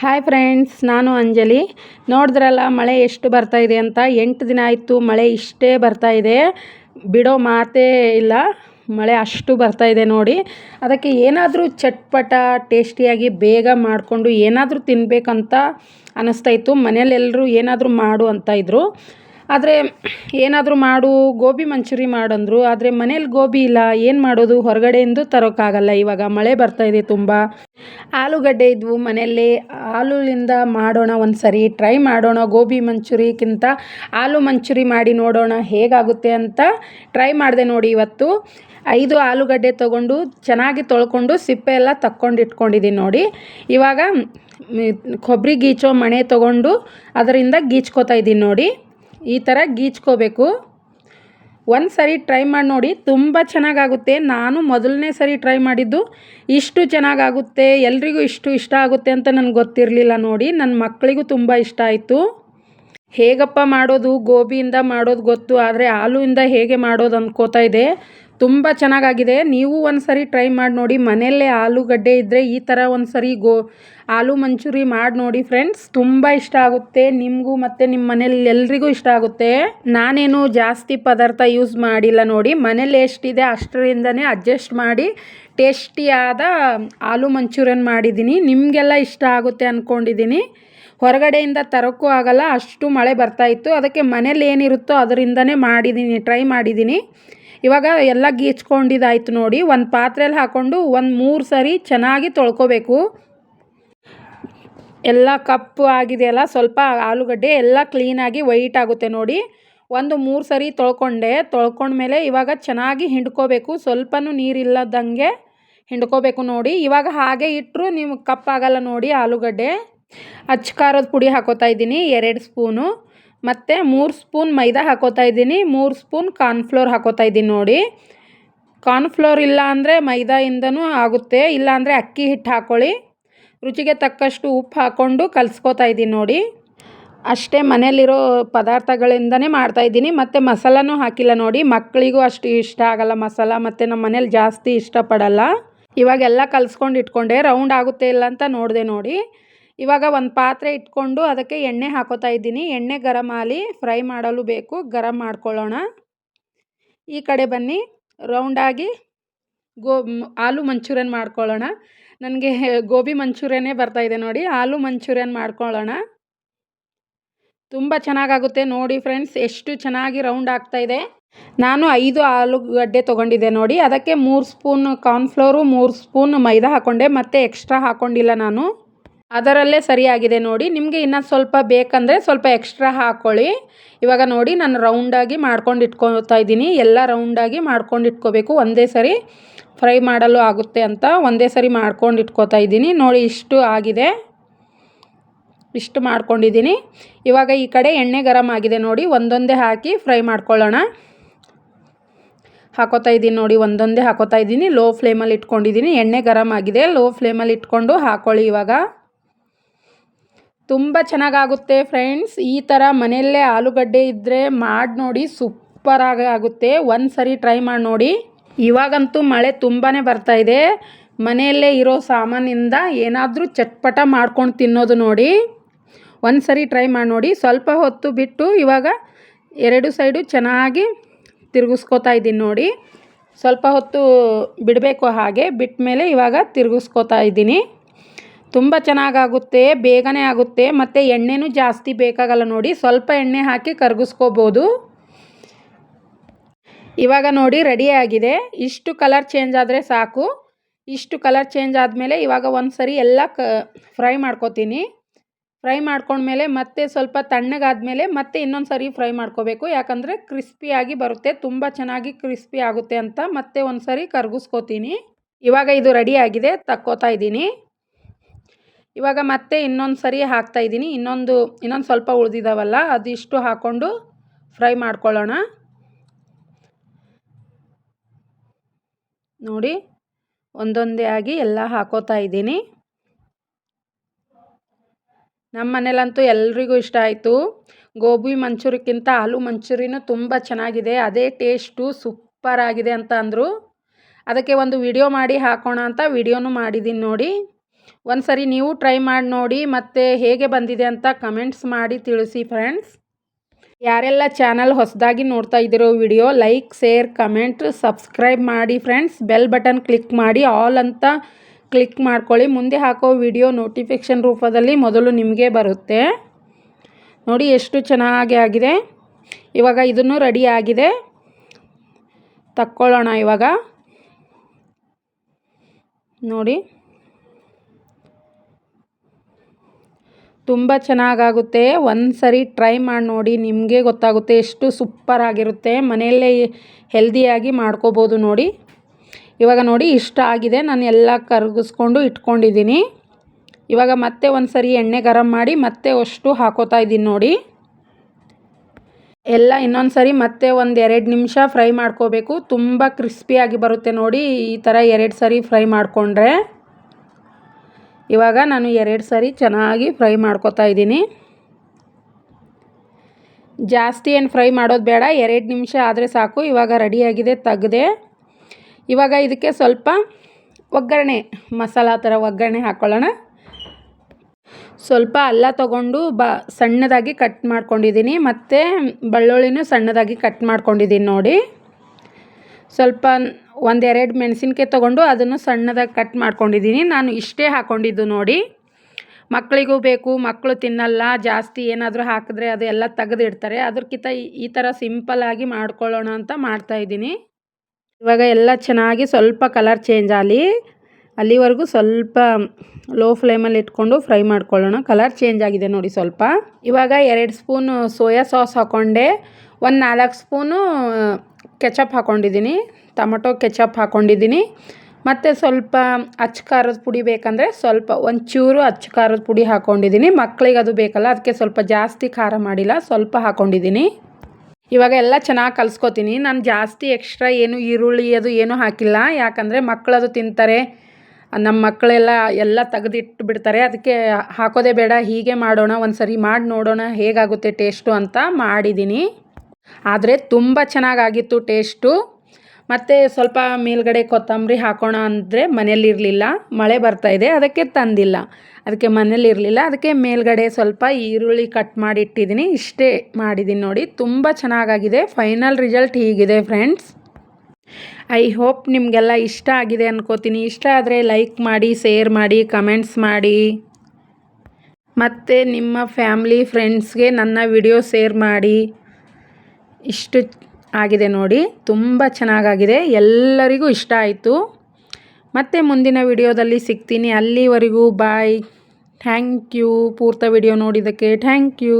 Hi friends ನಾನು ಅಂಜಲಿ. ನೋಡಿದ್ರಲ್ಲ, ಮಳೆ ಎಷ್ಟು ಬರ್ತಾ ಇದೆ ಅಂತ? ಎಂಟು ದಿನ ಆಯಿತು, ಮಳೆ ಇಷ್ಟೇ ಬರ್ತಾ ಇದೆ. ಬಿಡೋ ಮಾತೇ ಇಲ್ಲ, ಮಳೆ ಅಷ್ಟು ಬರ್ತಾ ಇದೆ ನೋಡಿ. ಅದಕ್ಕೆ ಏನಾದರೂ ಚಟ್ಪಟ, ಟೇಸ್ಟಿಯಾಗಿ ಬೇಗ ಮಾಡಿಕೊಂಡು ಏನಾದರೂ ತಿನ್ನಬೇಕಂತ ಅನ್ನಿಸ್ತಾ ಇತ್ತು. ಮನೇಲೆಲ್ಲರೂ ಏನಾದರೂ ಮಾಡು ಅಂತ ಇದ್ದರು ಆದರೆ ಏನಾದರೂ ಮಾಡು, ಗೋಬಿ ಮಂಚೂರಿ ಮಾಡಂದರು, ಆದರೆ ಮನೇಲಿ ಗೋಬಿ ಇಲ್ಲ, ಏನು ಮಾಡೋದು? ಹೊರಗಡೆಯಿಂದ ತರೋಕ್ಕಾಗಲ್ಲ, ಇವಾಗ ಮಳೆ ಬರ್ತಾ ಇದೆ ತುಂಬ. ಆಲೂಗಡ್ಡೆ ಇದ್ವು ಮನೆಯಲ್ಲಿ, ಆಲೂಲಿಂದ ಮಾಡೋಣ ಒಂದು ಸರಿ ಟ್ರೈ ಮಾಡೋಣ ಗೋಬಿ ಮಂಚೂರಿಗಿಂತ ಆಲೂ ಮಂಚೂರಿ ಮಾಡಿ ನೋಡೋಣ ಹೇಗಾಗುತ್ತೆ ಅಂತ ಟ್ರೈ ಮಾಡಿದೆ ನೋಡಿ ಇವತ್ತು. ಐದು ಆಲೂಗಡ್ಡೆ ತೊಗೊಂಡು ಚೆನ್ನಾಗಿ ತೊಳ್ಕೊಂಡು ಸಿಪ್ಪೆ ಎಲ್ಲ ತಕ್ಕೊಂಡು ಇಟ್ಕೊಂಡಿದ್ದೀನಿ ನೋಡಿ. ಇವಾಗ ಕೊಬ್ಬರಿ ಗೀಚೋ ಮಣೆ ತೊಗೊಂಡು ಅದರಿಂದ ಗೀಚ್ಕೋತಾ ಇದ್ದೀನಿ ನೋಡಿ. ಈ ಥರ ಗೀಚ್ಕೋಬೇಕು. ಒಂದು ಸರಿ ಟ್ರೈ ಮಾಡಿ ನೋಡಿ, ತುಂಬ ಚೆನ್ನಾಗಾಗುತ್ತೆ. ನಾನು ಮೊದಲನೇ ಸರಿ ಟ್ರೈ ಮಾಡಿದ್ದು ಇಷ್ಟು ಚೆನ್ನಾಗಾಗುತ್ತೆ, ಎಲ್ರಿಗೂ ಇಷ್ಟು ಇಷ್ಟ ಆಗುತ್ತೆ ಅಂತ ನನಗೆ ಗೊತ್ತಿರಲಿಲ್ಲ ನೋಡಿ ನನ್ನ ಮಕ್ಕಳಿಗೂ ತುಂಬ ಇಷ್ಟ ಆಯಿತು. ಹೇಗಪ್ಪ ಮಾಡೋದು, ಗೋಬಿಯಿಂದ ಮಾಡೋದು ಗೊತ್ತು, ಆದರೆ ಆಲೂಯಿಂದ ಹೇಗೆ ಮಾಡೋದು ಅಂದ್ಕೋತಾ ಇದೆ ತುಂಬ ಚೆನ್ನಾಗಾಗಿದೆ. ನೀವು ಒಂದು ಸರಿ ಟ್ರೈ ಮಾಡಿ ನೋಡಿ. ಮನೆಯಲ್ಲೇ ಆಲೂಗಡ್ಡೆ ಇದ್ದರೆ ಈ ಥರ ಒಂದು ಸರಿ ಗೋ, ಆಲೂ ಮಂಚೂರಿ ಮಾಡಿ ನೋಡಿ ಫ್ರೆಂಡ್ಸ್ ತುಂಬ ಇಷ್ಟ ಆಗುತ್ತೆ. ನಿಮಗೂ ಮತ್ತು ನಿಮ್ಮ ಮನೇಲಿ ಎಲ್ರಿಗೂ ಇಷ್ಟ ಆಗುತ್ತೆ. ನಾನೇನು ಜಾಸ್ತಿ ಪದಾರ್ಥ ಯೂಸ್ ಮಾಡಿಲ್ಲ ನೋಡಿ. ಮನೇಲಿ ಎಷ್ಟಿದೆ ಅಷ್ಟರಿಂದನೇ ಅಡ್ಜಸ್ಟ್ ಮಾಡಿ ಟೇಸ್ಟಿಯಾದ ಆಲೂ ಮಂಚೂರಿಯನ್ ಮಾಡಿದ್ದೀನಿ. ನಿಮಗೆಲ್ಲ ಇಷ್ಟ ಆಗುತ್ತೆ ಅಂದ್ಕೊಂಡಿದ್ದೀನಿ ಹೊರಗಡೆಯಿಂದ ತರೋಕ್ಕೂ ಆಗಲ್ಲ. ಅಷ್ಟು ಮಳೆ ಬರ್ತಾಯಿತ್ತು ಅದಕ್ಕೆ ಮನೇಲಿ ಏನಿರುತ್ತೋ ಅದರಿಂದನೇ ಮಾಡಿದ್ದೀನಿ ಟ್ರೈ ಮಾಡಿದ್ದೀನಿ ಇವಾಗ ಎಲ್ಲ ಗೀಚ್ಕೊಂಡಿದ್ದಾಯ್ತು ನೋಡಿ, ಒಂದು ಪಾತ್ರೆಯಲ್ಲಿ ಹಾಕ್ಕೊಂಡು ಒಂದು ಮೂರು ಸರಿ ಚೆನ್ನಾಗಿ ತೊಳ್ಕೊಬೇಕು. ಎಲ್ಲ ಕಪ್ಪು ಆಗಿದೆಯಲ್ಲ, ಸ್ವಲ್ಪ ಆಲೂಗಡ್ಡೆ ಎಲ್ಲ ಕ್ಲೀನಾಗಿ ವೈಟ್ ಆಗುತ್ತೆ ನೋಡಿ. ಒಂದು ಮೂರು ಸರಿ ತೊಳ್ಕೊಂಡೆ, ತೊಳ್ಕೊಂಡ್ಮೇಲೆ ಇವಾಗ ಚೆನ್ನಾಗಿ ಹಿಂಡ್ಕೋಬೇಕು. ಸ್ವಲ್ಪನೂ ನೀರಿಲ್ಲದಂಗೆ ಹಿಂಡ್ಕೋಬೇಕು ನೋಡಿ. ಇವಾಗ ಹಾಗೆ ಇಟ್ಟರು ನಿಮ್ಗೆ ಕಪ್ಪಾಗಲ್ಲ ನೋಡಿ ಆಲೂಗಡ್ಡೆ. ಅಚ್ಚ ಖಾರದ ಪುಡಿ ಹಾಕೋತಾ ಇದ್ದೀನಿ, ಎರಡು ಸ್ಪೂನು. ಮತ್ತು ಮೂರು ಸ್ಪೂನ್ ಮೈದಾ ಹಾಕೋತಾ ಇದ್ದೀನಿ. ಮೂರು ಸ್ಪೂನ್ ಕಾರ್ನ್ಫ್ಲೋರ್ ಹಾಕೋತಾ ಇದ್ದೀನಿ ನೋಡಿ. ಕಾರ್ನ್ಫ್ಲೋರ್ ಇಲ್ಲ ಅಂದರೆ ಮೈದಾಯಿಂದನೂ ಆಗುತ್ತೆ. ಇಲ್ಲ ಅಂದರೆ ಅಕ್ಕಿ ಹಿಟ್ಟು ಹಾಕ್ಕೊಳ್ಳಿ ರುಚಿಗೆ ತಕ್ಕಷ್ಟು ಉಪ್ಪು ಹಾಕ್ಕೊಂಡು ಕಲಿಸ್ಕೋತಾ ಇದ್ದೀನಿ ನೋಡಿ. ಅಷ್ಟೇ ಮನೇಲಿರೋ ಪದಾರ್ಥಗಳಿಂದನೇ ಮಾಡ್ತಾಯಿದ್ದೀನಿ ಮತ್ತು ಮಸಾಲನೂ ಹಾಕಿಲ್ಲ ನೋಡಿ. ಮಕ್ಕಳಿಗೂ ಅಷ್ಟು ಇಷ್ಟ ಆಗಲ್ಲ ಮಸಾಲ. ಮತ್ತು ನಮ್ಮ ಮನೇಲಿ ಜಾಸ್ತಿ ಇಷ್ಟಪಡಲ್ಲ. ಇವಾಗೆಲ್ಲ ಕಲಿಸ್ಕೊಂಡು ಇಟ್ಕೊಂಡೆ. ರೌಂಡ್ ಆಗುತ್ತೆ ಇಲ್ಲ ಅಂತ ನೋಡಿದೆ ನೋಡಿ. ಇವಾಗ ಒಂದು ಪಾತ್ರೆ ಇಟ್ಕೊಂಡು ಅದಕ್ಕೆ ಎಣ್ಣೆ ಹಾಕೋತಾ ಇದ್ದೀನಿ. ಎಣ್ಣೆ ಗರಂ ಆಗಲಿ ಫ್ರೈ ಮಾಡಲು ಬೇಕು. ಗರಂ ಮಾಡ್ಕೊಳ್ಳೋಣ. ಈ ಕಡೆ ಬನ್ನಿ. ರೌಂಡಾಗಿ ಗೋ ಆಲೂ ಮಂಚೂರಿಯನ್ ಮಾಡ್ಕೊಳ್ಳೋಣ. ನನಗೆ ಗೋಬಿ ಮಂಚೂರಿಯನ್ನೇ ಬರ್ತಾಯಿದೆ ನೋಡಿ. ಆಲೂ ಮಂಚೂರಿಯನ್ ಮಾಡ್ಕೊಳ್ಳೋಣ. ತುಂಬ ಚೆನ್ನಾಗಾಗುತ್ತೆ ನೋಡಿ ಫ್ರೆಂಡ್ಸ್. ಎಷ್ಟು ಚೆನ್ನಾಗಿ ರೌಂಡ್ ಆಗ್ತಾಯಿದೆ ನಾನು ಐದು ಆಲೂಗಡ್ಡೆ ತೊಗೊಂಡಿದ್ದೆ ನೋಡಿ. ಅದಕ್ಕೆ ಮೂರು ಸ್ಪೂನ್ ಕಾರ್ನ್ಫ್ಲೋರು, ಮೂರು ಸ್ಪೂನ್ ಮೈದಾ ಹಾಕ್ಕೊಂಡೆ ಮತ್ತು ಎಕ್ಸ್ಟ್ರಾ ಹಾಕ್ಕೊಂಡಿಲ್ಲ ನಾನು. ಅದರಲ್ಲೇ ಸರಿಯಾಗಿದೆ ನೋಡಿ. ನಿಮಗೆ ಇನ್ನೂ ಸ್ವಲ್ಪ ಬೇಕಂದರೆ ಸ್ವಲ್ಪ ಎಕ್ಸ್ಟ್ರಾ ಹಾಕ್ಕೊಳ್ಳಿ ಇವಾಗ ನೋಡಿ ನಾನು ರೌಂಡಾಗಿ ಮಾಡ್ಕೊಂಡು ಇಟ್ಕೊತಾ ಇದ್ದೀನಿ. ಎಲ್ಲ ರೌಂಡಾಗಿ ಮಾಡ್ಕೊಂಡು ಇಟ್ಕೋಬೇಕು. ಒಂದೇ ಸರಿ ಫ್ರೈ ಮಾಡಲು ಆಗುತ್ತೆ ಅಂತ ಒಂದೇ ಸರಿ ಮಾಡ್ಕೊಂಡು ಇಟ್ಕೋತಾ ಇದ್ದೀನಿ. ನೋಡಿ ಇಷ್ಟು ಆಗಿದೆ. ಇಷ್ಟು ಮಾಡ್ಕೊಂಡಿದ್ದೀನಿ. ಇವಾಗ ಈ ಕಡೆ ಎಣ್ಣೆ ಗರಂ ಆಗಿದೆ ನೋಡಿ. ಒಂದೊಂದೇ ಹಾಕಿ ಫ್ರೈ ಮಾಡ್ಕೊಳ್ಳೋಣ. ಹಾಕೋತಾ ಇದ್ದೀನಿ ನೋಡಿ. ಒಂದೊಂದೇ ಹಾಕೋತಾ ಇದ್ದೀನಿ. ಲೋ ಫ್ಲೇಮಲ್ಲಿ ಇಟ್ಕೊಂಡಿದ್ದೀನಿ. ಎಣ್ಣೆ ಗರಂ ಆಗಿದೆ. ಲೋ ಫ್ಲೇಮಲ್ಲಿ ಇಟ್ಕೊಂಡು ಹಾಕ್ಕೊಳ್ಳಿ ಇವಾಗ. ತುಂಬ ಚೆನ್ನಾಗಾಗುತ್ತೆ ಫ್ರೆಂಡ್ಸ್ ಈ ಥರ ಮನೆಯಲ್ಲೇ ಆಲೂಗಡ್ಡೆ ಇದ್ದರೆ ಮಾಡಿ ನೋಡಿ ಸೂಪರಾಗಿ ಆಗುತ್ತೆ. ಒಂದು ಸರಿ ಟ್ರೈ ಮಾಡಿ ನೋಡಿ. ಇವಾಗಂತೂ ಮಳೆ ತುಂಬಾ ಬರ್ತಾ ಇದೆ. ಮನೆಯಲ್ಲೇ ಇರೋ ಸಾಮಾನಿಂದ ಏನಾದರೂ ಚಟ್ಪಟ ಮಾಡ್ಕೊಂಡು ತಿನ್ನೋದು ನೋಡಿ. ಒಂದು ಸರಿ ಟ್ರೈ ಮಾಡಿ ನೋಡಿ. ಸ್ವಲ್ಪ ಹೊತ್ತು ಬಿಟ್ಟು ಇವಾಗ ಎರಡು ಸೈಡು ಚೆನ್ನಾಗಿ ತಿರುಗಿಸ್ಕೋತಾ ಇದ್ದೀನಿ ನೋಡಿ. ಸ್ವಲ್ಪ ಹೊತ್ತು ಬಿಡಬೇಕು ಹಾಗೆ. ಬಿಟ್ಟ ಮೇಲೆ ಇವಾಗ ತಿರುಗಿಸ್ಕೋತಾ ಇದ್ದೀನಿ. ತುಂಬ ಚೆನ್ನಾಗಾಗುತ್ತೆ, ಬೇಗನೆ ಆಗುತ್ತೆ, ಮತ್ತು ಎಣ್ಣೆನೂ ಜಾಸ್ತಿ ಬೇಕಾಗಲ್ಲ ನೋಡಿ, ಸ್ವಲ್ಪ ಎಣ್ಣೆ ಹಾಕಿ ಕರಗಿಸ್ಕೋಬೋದು. ಇವಾಗ ನೋಡಿ ರೆಡಿ ಆಗಿದೆ. ಇಷ್ಟು ಕಲರ್ ಚೇಂಜ್ ಆದರೆ ಸಾಕು. ಇಷ್ಟು ಕಲರ್ ಚೇಂಜ್ ಆದಮೇಲೆ ಇವಾಗ ಒಂದು ಸರಿ ಎಲ್ಲ ಕ ಫ್ರೈ ಮಾಡ್ಕೋತೀನಿ. ಫ್ರೈ ಮಾಡ್ಕೊಂಡ್ಮೇಲೆ ಮತ್ತೆ ಸ್ವಲ್ಪ ತಣ್ಣಗಾದಮೇಲೆ ಮತ್ತೆ ಇನ್ನೊಂದು ಸರಿ ಫ್ರೈ ಮಾಡ್ಕೋಬೇಕು. ಯಾಕಂದರೆ ಕ್ರಿಸ್ಪಿಯಾಗಿ ಬರುತ್ತೆ, ತುಂಬ ಚೆನ್ನಾಗಿ ಕ್ರಿಸ್ಪಿ ಆಗುತ್ತೆ ಅಂತ ಮತ್ತೆ ಒಂದು ಸರಿ ಕರಗಿಸ್ಕೋತೀನಿ. ಇವಾಗ ಇದು ರೆಡಿ ಆಗಿದೆ, ತಕ್ಕೋತಾ ಇದ್ದೀನಿ. ಇವಾಗ ಮತ್ತೆ ಇನ್ನೊಂದು ಸರಿ ಹಾಕ್ತಾಯಿದ್ದೀನಿ ಇನ್ನೊಂದು ಇನ್ನೊಂದು ಸ್ವಲ್ಪ ಉಳಿದಿದ್ದಾವಲ್ಲ ಅದಿಷ್ಟು ಹಾಕ್ಕೊಂಡು ಫ್ರೈ ಮಾಡ್ಕೊಳ್ಳೋಣ. ನೋಡಿ, ಒಂದೊಂದೇ ಆಗಿ ಎಲ್ಲ ಹಾಕೋತಾ ಇದ್ದೀನಿ. ನಮ್ಮ ಮನೇಲಂತೂ ಎಲ್ರಿಗೂ ಇಷ್ಟ ಆಯಿತು. ಗೋಬಿ ಮಂಚೂರಿಕ್ಕಿಂತ ಆಲೂ ಮಂಚೂರಿನೂ ತುಂಬ ಚೆನ್ನಾಗಿದೆ. ಅದೇ ಟೇಸ್ಟು ಸೂಪರ್ ಆಗಿದೆ ಅಂತ ಅಂದರು. ಅದಕ್ಕೆ ಒಂದು ವಿಡಿಯೋ ಮಾಡಿ ಹಾಕೋಣ ಅಂತ ವಿಡಿಯೋನು ಮಾಡಿದ್ದೀನಿ ನೋಡಿ. ಒಂದು ಸರಿ ನೀವು ಟ್ರೈ ಮಾಡಿ ನೋಡಿ ಮತ್ತು ಹೇಗೆ ಬಂದಿದೆ ಅಂತ ಕಮೆಂಟ್ಸ್ ಮಾಡಿ ತಿಳಿಸಿ ಫ್ರೆಂಡ್ಸ್ ಯಾರೆಲ್ಲ ಚಾನಲ್ ಹೊಸದಾಗಿ ನೋಡ್ತಾ ಇದ್ದೀರೋ video like share comment subscribe ಮಾಡಿ ಫ್ರೆಂಡ್ಸ್ ಬೆಲ್ ಬಟನ್ ಕ್ಲಿಕ್ ಮಾಡಿ ಆಲ್ ಅಂತ ಕ್ಲಿಕ್ ಮಾಡ್ಕೊಳ್ಳಿ. ಮುಂದೆ ಹಾಕೋ ವಿಡಿಯೋ ನೋಟಿಫಿಕೇಷನ್ ರೂಪದಲ್ಲಿ ಮೊದಲು ನಿಮಗೆ ಬರುತ್ತೆ. ನೋಡಿ ಎಷ್ಟು ಚೆನ್ನಾಗಿ ಆಗಿದೆ. ಇವಾಗ ಇದನ್ನು ರೆಡಿ ಆಗಿದೆ. ತಕ್ಕೊಳ್ಳೋಣ ಇವಾಗ. ನೋಡಿ. ತುಂಬ ಚೆನ್ನಾಗಾಗುತ್ತೆ. ಒಂದು ಸರಿ ಟ್ರೈ ಮಾಡಿ ನೋಡಿ, ನಿಮಗೆ ಗೊತ್ತಾಗುತ್ತೆ ಎಷ್ಟು ಸೂಪರ್ ಆಗಿರುತ್ತೆ. ಮನೆಯಲ್ಲೇ ಹೆಲ್ದಿಯಾಗಿ ಮಾಡ್ಕೋಬೋದು ನೋಡಿ. ಇವಾಗ ನೋಡಿ, ಇಷ್ಟ ಆಗಿದೆ. ನಾನು ಎಲ್ಲ ಕರಗಿಸ್ಕೊಂಡು ಇಟ್ಕೊಂಡಿದ್ದೀನಿ. ಇವಾಗ ಮತ್ತೆ ಒಂದು ಸರಿ ಎಣ್ಣೆ ಗರಂ ಮಾಡಿ ಮತ್ತೆ ಅಷ್ಟು ಹಾಕೋತಾ ಇದ್ದೀನಿ ನೋಡಿ. ಎಲ್ಲ ಇನ್ನೊಂದು ಸರಿ ಮತ್ತೆ ಒಂದು ಎರಡು ನಿಮಿಷ ಫ್ರೈ ಮಾಡ್ಕೋಬೇಕು. ತುಂಬ ಕ್ರಿಸ್ಪಿಯಾಗಿ ಬರುತ್ತೆ ನೋಡಿ. ಈ ಥರ ಎರಡು ಸರಿ ಫ್ರೈ ಮಾಡಿಕೊಂಡ್ರೆ. ಇವಾಗ ನಾನು ಎರಡು ಸರಿ ಚೆನ್ನಾಗಿ ಫ್ರೈ ಮಾಡ್ಕೋತಾ ಇದ್ದೀನಿ. ಜಾಸ್ತಿ ಏನು ಫ್ರೈ ಮಾಡೋದು ಬೇಡ, ಎರಡು ನಿಮಿಷ ಆದರೆ ಸಾಕು, ಇವಾಗ ರೆಡಿಯಾಗಿದೆ, ತೆಗ್ದೆ. ಇವಾಗ ಇದಕ್ಕೆ ಸ್ವಲ್ಪ ಒಗ್ಗರಣೆ, ಮಸಾಲ ಥರ ಒಗ್ಗರಣೆ ಹಾಕ್ಕೊಳ್ಳೋಣ ಸ್ವಲ್ಪ ಅಲ್ಲ ತೊಗೊಂಡು ಬ ಸಣ್ಣದಾಗಿ ಕಟ್ ಮಾಡ್ಕೊಂಡಿದ್ದೀನಿ, ಮತ್ತು ಬೆಳ್ಳುಳ್ಳಿನೂ ಸಣ್ಣದಾಗಿ ಕಟ್ ಮಾಡ್ಕೊಂಡಿದ್ದೀನಿ ನೋಡಿ. ಸ್ವಲ್ಪ ಒಂದೆರಡು ಮೆಣಸಿನ್ಕಾಯಿ ತೊಗೊಂಡು ಅದನ್ನು ಸಣ್ಣದಾಗಿ ಕಟ್ ಮಾಡ್ಕೊಂಡಿದ್ದೀನಿ ನಾನು ಇಷ್ಟೇ ಹಾಕ್ಕೊಂಡಿದ್ದು ನೋಡಿ. ಮಕ್ಕಳಿಗೂ ಬೇಕು ಮಕ್ಕಳು ತಿನ್ನಲ್ಲ, ಜಾಸ್ತಿ ಏನಾದರೂ ಹಾಕಿದ್ರೆ ಅದು ಎಲ್ಲ ತೆಗೆದಿಡ್ತಾರೆ. ಅದಕ್ಕಿಂತ ಈ ಥರ ಸಿಂಪಲ್ಲಾಗಿ ಮಾಡ್ಕೊಳ್ಳೋಣ ಅಂತ ಮಾಡ್ತಾಯಿದ್ದೀನಿ ಇವಾಗ ಎಲ್ಲ ಚೆನ್ನಾಗಿ ಸ್ವಲ್ಪ ಕಲರ್ ಚೇಂಜ್ ಆಗಲಿ ಅಲ್ಲಿವರೆಗೂ ಸ್ವಲ್ಪ ಲೋ ಫ್ಲೇಮಲ್ಲಿ ಇಟ್ಕೊಂಡು ಫ್ರೈ ಮಾಡ್ಕೊಳ್ಳೋಣ. ಕಲರ್ ಚೇಂಜ್ ಆಗಿದೆ ನೋಡಿ ಸ್ವಲ್ಪ. ಇವಾಗ ಎರಡು ಸ್ಪೂನು ಸೋಯಾ ಸಾಸ್ ಹಾಕ್ಕೊಂಡೆ ಒಂದು ನಾಲ್ಕು ಸ್ಪೂನು ಕೆಚಪ್ ಹಾಕ್ಕೊಂಡಿದ್ದೀನಿ ಟೊಮೊಟೊ ಕೆಚಪ್ ಹಾಕ್ಕೊಂಡಿದ್ದೀನಿ ಮತ್ತು ಸ್ವಲ್ಪ ಅಚ್ಚ ಖಾರದ ಪುಡಿ ಬೇಕಂದರೆ ಸ್ವಲ್ಪ ಒಂಚೂರು ಅಚ್ಚ ಖಾರದ ಪುಡಿ ಹಾಕ್ಕೊಂಡಿದ್ದೀನಿ ಮಕ್ಕಳಿಗೆ ಅದು ಬೇಕಲ್ಲ, ಅದಕ್ಕೆ ಸ್ವಲ್ಪ ಜಾಸ್ತಿ ಖಾರ ಮಾಡಿಲ್ಲ, ಸ್ವಲ್ಪ ಹಾಕ್ಕೊಂಡಿದ್ದೀನಿ ಇವಾಗ ಎಲ್ಲ ಚೆನ್ನಾಗಿ ಕಲಿಸ್ಕೊತೀನಿ. ನಾನು ಜಾಸ್ತಿ ಎಕ್ಸ್ಟ್ರಾ ಏನು ಈರುಳ್ಳಿ ಅದು ಏನೂ ಹಾಕಿಲ್ಲ. ಯಾಕಂದರೆ ಮಕ್ಕಳದು ತಿಂತಾರೆ. ನಮ್ಮ ಮಕ್ಕಳೆಲ್ಲ ಎಲ್ಲ ತೆಗೆದಿಟ್ಟು ಬಿಡ್ತಾರೆ. ಅದಕ್ಕೆ ಹಾಕೋದೇ ಬೇಡ. ಹೀಗೆ ಮಾಡೋಣ ಒಂದು ಸರಿ ಮಾಡಿ ನೋಡೋಣ ಹೇಗಾಗುತ್ತೆ ಟೇಸ್ಟು ಅಂತ ಮಾಡಿದ್ದೀನಿ. ಆದರೆ ತುಂಬ ಚೆನ್ನಾಗಾಗಿತ್ತು, ಟೇಸ್ಟು. ಮತ್ತು ಸ್ವಲ್ಪ ಮೇಲ್ಗಡೆ ಕೊತ್ತಂಬರಿ ಹಾಕೋಣ ಅಂದರೆ ಮನೇಲಿರಲಿಲ್ಲ ಮಳೆ ಬರ್ತಾಯಿದೆ ಅದಕ್ಕೆ ತಂದಿಲ್ಲ. ಅದಕ್ಕೆ ಮನೇಲಿರಲಿಲ್ಲ ಅದಕ್ಕೆ ಮೇಲ್ಗಡೆ ಸ್ವಲ್ಪ ಈರುಳ್ಳಿ ಕಟ್ ಮಾಡಿ ಇಟ್ಟಿದ್ದೀನಿ ಇಷ್ಟೇ ಮಾಡಿದ್ದೀನಿ ನೋಡಿ. ತುಂಬ ಚೆನ್ನಾಗಾಗಿದೆ ಫೈನಲ್ ರಿಸಲ್ಟ್ ಹೀಗಿದೆ ಫ್ರೆಂಡ್ಸ್ ಐ ಹೋಪ್ ನಿಮಗೆಲ್ಲ ಇಷ್ಟ ಆಗಿದೆ ಅನ್ಕೋತೀನಿ. ಇಷ್ಟ ಆದರೆ ಲೈಕ್ ಮಾಡಿ ಶೇರ್ ಮಾಡಿ ಕಮೆಂಟ್ಸ್ ಮಾಡಿ. ಮತ್ತು ನಿಮ್ಮ ಫ್ಯಾಮ್ಲಿ ಫ್ರೆಂಡ್ಸ್ಗೆ ನನ್ನ ವಿಡಿಯೋ ಶೇರ್ ಮಾಡಿ. ಇಷ್ಟು ಆಗಿದೆ ನೋಡಿ, ತುಂಬ ಚೆನ್ನಾಗಾಗಿದೆ, ಎಲ್ಲರಿಗೂ ಇಷ್ಟ ಆಯಿತು. ಮತ್ತೆ ಮುಂದಿನ ವಿಡಿಯೋದಲ್ಲಿ ಸಿಗ್ತೀನಿ. ಅಲ್ಲಿವರೆಗೂ ಬಾಯ್ ಥ್ಯಾಂಕ್ ಯು ಪೂರ್ತ ವಿಡಿಯೋ ನೋಡಿದ್ದಕ್ಕೆ ಥ್ಯಾಂಕ್ ಯು